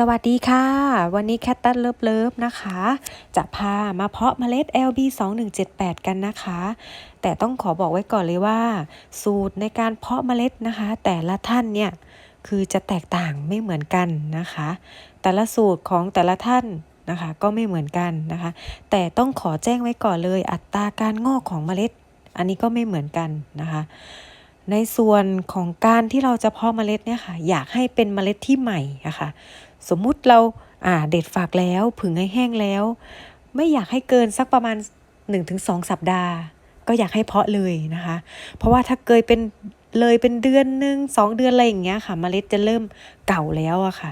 สวัสดีค่ะ วันนี้แคตตันเลิฟเลิฟนะคะ จะพามาเพาะเมล็ด LB 2178กันนะคะ แต่ต้องขอบอกไว้ก่อนเลยว่า สูตรในการเพาะเมล็ดนะคะ แต่ละท่านเนี่ย คือจะแตกต่างไม่เหมือนกันนะคะ แต่ละสูตรของแต่ละท่านนะคะ ก็ไม่เหมือนกันนะคะ แต่ต้องขอแจ้งไว้ก่อนเลย อัตราการงอกของเมล็ด อันนี้ก็ไม่เหมือนกันนะคะในส่วนของการที่เราจะเพาะเมล็ดเนี่ยค่ะ อยากให้เป็นเมล็ดที่ใหม่อะคะ สมมุติเราอ่าเด็ดฝากแล้วผึ่งให้แห้งแล้ว ไม่อยากให้เกินสักประมาณ 1-2 สัปดาห์ ก็อยากให้เพาะเลยนะคะ เพราะว่าถ้าเกยเป็นเลยเป็นเดือนหนึ่งสองเดือนอะไรอย่างเงี้ยค่ะเมล็ดจะเริ่มเก่าแล้วอะค่ะ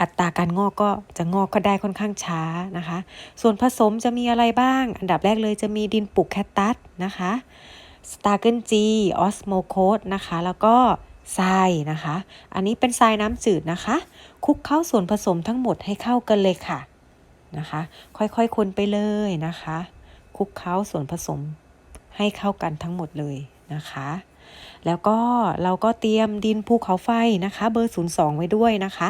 อัตราการงอกก็จะงอกก็ได้ค่อนข้างช้านะคะ ส่วนผสมจะมีอะไรบ้าง อันดับแรกเลยจะมีดินปลูกแคตตัสนะคะสตาร์เกิลจีออสโมโคสนะคะ แล้วก็ ทรายนะคะ อันนี้เป็นทรายน้ำจืดนะคะ คลุกเข้าส่วนผสมทั้งหมดให้เข้ากันเลยค่ะนะคะ ค่อยๆคนไปเลยนะคะ คลุกเข้าส่วนผสมให้เข้ากันทั้งหมดเลยนะคะ แล้วก็เราก็เตรียมดินภูเขาไฟนะคะ เบอร์ 02 ไว้ด้วยนะคะ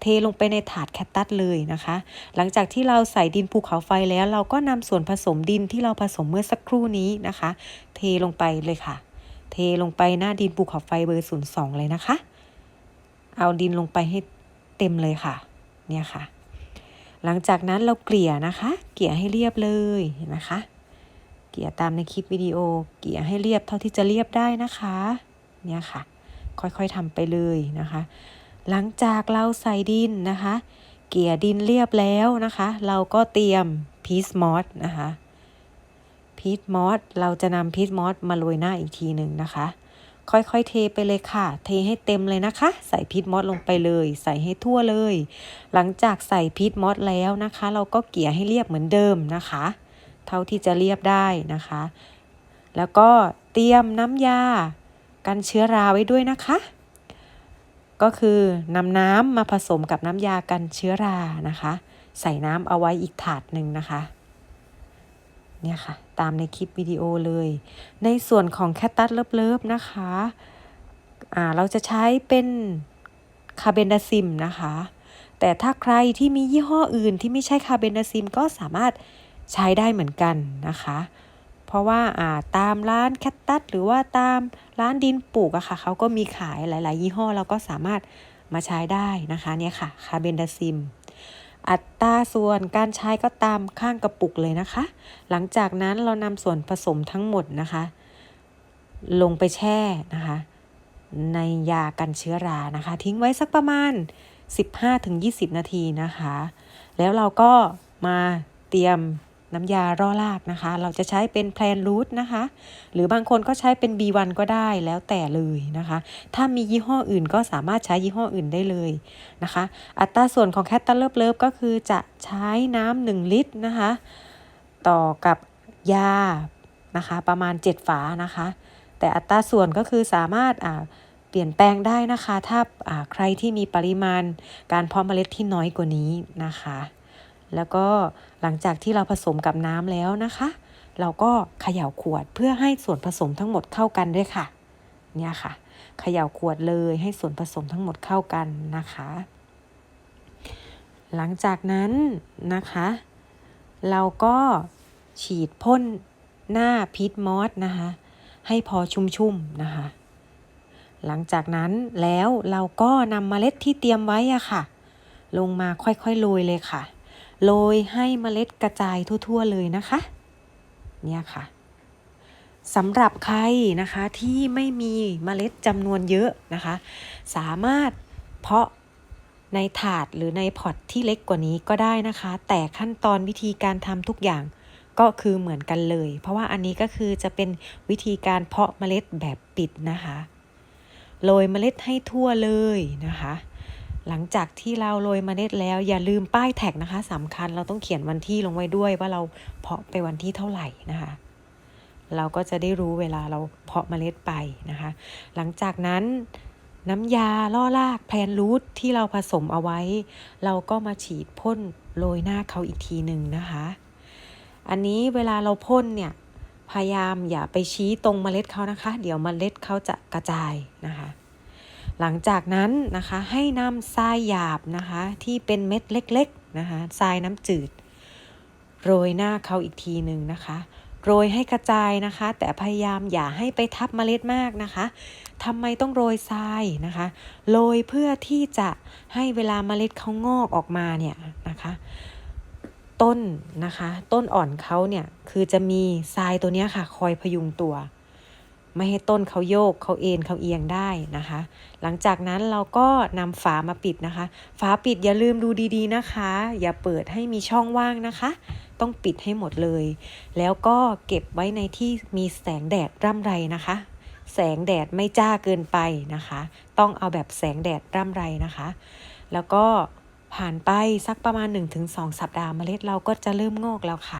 เทลงไปในถาดแคตตัสเลยนะคะ หลังจากที่เราใส่ดินภูเขาไฟแล้ว เราก็นำส่วนผสมดินที่เราผสมเมื่อสักครู่นี้นะคะ เทลงไปเลยค่ะ เทลงไปหน้าดินภูเขาไฟเบอร์02เลยนะคะ เอาดินลงไปให้เต็มเลยค่ะ เนี่ยค่ะ หลังจากนั้นเราเกลี่ยนะคะ เกลี่ยให้เรียบเลยนะคะ เกลี่ยตามในคลิปวิดีโอ เกลี่ยให้เรียบเท่าที่จะเรียบได้นะคะ เนี่ยค่ะ ค่อยๆทำไปเลยนะคะ หลังจากเราใส่ดินนะคะ เกลี่ยดินเรียบแล้วนะคะ เราก็เตรียมพีซมอสนะคะ พีทมอสเราจะนำพีทมอสมาโรยหน้าอีกทีหนึ่งนะคะ ค่อยๆเทไปเลยค่ะ เทให้เต็มเลยนะคะ ใส่พีทมอสลงไปเลย ใส่ให้ทั่วเลย หลังจากใส่พีทมอสแล้วนะคะ เราก็เกลี่ยให้เรียบเหมือนเดิมนะคะ เท่าที่จะเรียบได้นะคะ แล้วก็เตรียมน้ำยากันเชื้อราไว้ด้วยนะคะ ก็คือนำน้ำมาผสมกับน้ำยากันเชื้อรานะคะ ใส่น้ำเอาไว้อีกถาดหนึ่งนะคะ เนี่ยค่ะ ตามในคลิปวิดีโอเลย ในส่วนของแคตตัสเลิฟๆนะคะอ่าเราจะใช้เป็นคาเบนดาซิมนะคะ แต่ถ้าใครที่มียี่ห้ออื่นที่ไม่ใช่คาเบนดาซิมก็สามารถใช้ได้เหมือนกันนะคะ เพราะว่าอ่าตามร้านแคตตัสหรือว่าตามร้านดินปลูกอะค่ะเขาก็มีขายหลาย ๆ ยี่ห้อเราก็สามารถมาใช้ได้นะคะเนี่ยค่ะคาเบนดาซิม อัตราส่วนการใช้ก็ตามข้างกระปุกเลยนะคะ หลังจากนั้นเรานำส่วนผสมทั้งหมดนะคะ ลงไปแช่นะคะ ในยากันเชื้อรานะคะ ทิ้งไว้สักประมาณ 15-20 นาทีนะคะ แล้วเราก็มาเตรียม น้ำยาร่อรากนะคะ เราจะใช้เป็นแพลนรูทนะคะ หรือบางคนก็ใช้เป็น B1 ก็ได้แล้วแต่เลยนะคะ ถ้ามียี่ห้ออื่นก็สามารถใช้ยี่ห้ออื่นได้เลยนะคะ อัตราส่วนของแคตตาเลิฟเลิฟก็คือจะใช้น้ำหนึ่งลิตรนะคะ ต่อกับยานะคะประมาณ 7 ฝานะคะ แต่อัตราส่วนก็คือสามารถอ่าเปลี่ยนแปลงได้นะคะ ถ้าอ่าใครที่มีปริมาณการเพาะเมล็ดที่น้อยกว่านี้นะคะ แล้วก็หลังจากที่เราผสมกับน้ำแล้วนะคะ เราก็เขย่าขวดเพื่อให้ส่วนผสมทั้งหมดเข้ากันด้วยค่ะ เนี่ยค่ะ เขย่าขวดเลยให้ส่วนผสมทั้งหมดเข้ากันนะคะ หลังจากนั้นนะคะ เราก็ฉีดพ่นหน้าพีทมอสนะคะ ให้พอชุ่มๆนะคะ หลังจากนั้นแล้วเราก็นำเมล็ดที่เตรียมไว้อะค่ะ ลงมาค่อยๆโรยเลยค่ะ โรยให้เมล็ดกระจายทั่ว ๆ เลยนะคะ เนี่ยค่ะสำหรับใครนะคะที่ไม่มีเมล็ดจำนวนเยอะนะคะ สามารถเพาะในถาดหรือในพอตที่เล็กกว่านี้ก็ได้นะคะ แต่ขั้นตอนวิธีการทำทุกอย่างก็คือเหมือนกันเลย เพราะว่าอันนี้ก็คือจะเป็นวิธีการเพาะเมล็ดแบบปิดนะคะ โรยเมล็ดให้ทั่วเลยนะคะ หลังจากที่เราโรยเมล็ดแล้วอย่าลืมป้ายแท็กนะคะสำคัญเราต้องเขียนวันที่ลงไว้ด้วยว่าเราเพาะไปวันที่เท่าไหร่นะคะเราก็จะได้รู้เวลาเราเพาะเมล็ดไปนะคะ หลังจากนั้นน้ำยาล่อรากแพลนรูทที่เราผสมเอาไว้ เราก็มาฉีดพ่นโรยหน้าเขาอีกทีหนึ่งนะคะ อันนี้เวลาเราพ่นเนี่ยพยายามอย่าไปชี้ตรงเมล็ดเขานะคะ เดี๋ยวเมล็ดเขาจะกระจายนะคะ หลังจากนั้นนะคะให้นำทรายหยาบนะคะที่เป็นเม็ดเล็กๆนะคะทรายน้ำจืด โรยหน้าเขาอีกทีหนึ่งนะคะโรยให้กระจายนะคะ แต่พยายามอย่าให้ไปทับเมล็ดมากนะคะทำไมต้องโรยทรายนะคะโรยเพื่อที่จะให้เวลาเมล็ดเขางอกออกมาเนี่ยนะคะต้นนะคะ ต้นอ่อนเขาเนี่ยคือจะมีทรายตัวนี้ค่ะ คอยพยุงตัว ไม่ให้ต้นเขาโยกเขาเอ็นเขาเอียงได้นะคะ หลังจากนั้นเราก็นำฝามาปิดนะคะ ฝาปิดอย่าลืมดูดีๆนะคะ อย่าเปิดให้มีช่องว่างนะคะ ต้องปิดให้หมดเลย แล้วก็เก็บไว้ในที่มีแสงแดดร่ำไรนะคะ แสงแดดไม่จ้าเกินไปนะคะ ต้องเอาแบบแสงแดดร่ำไรนะคะ แล้วก็ผ่านไปสักประมาณ 1-2 สัปดาห์เมล็ดเราก็จะเริ่มงอกแล้วค่ะ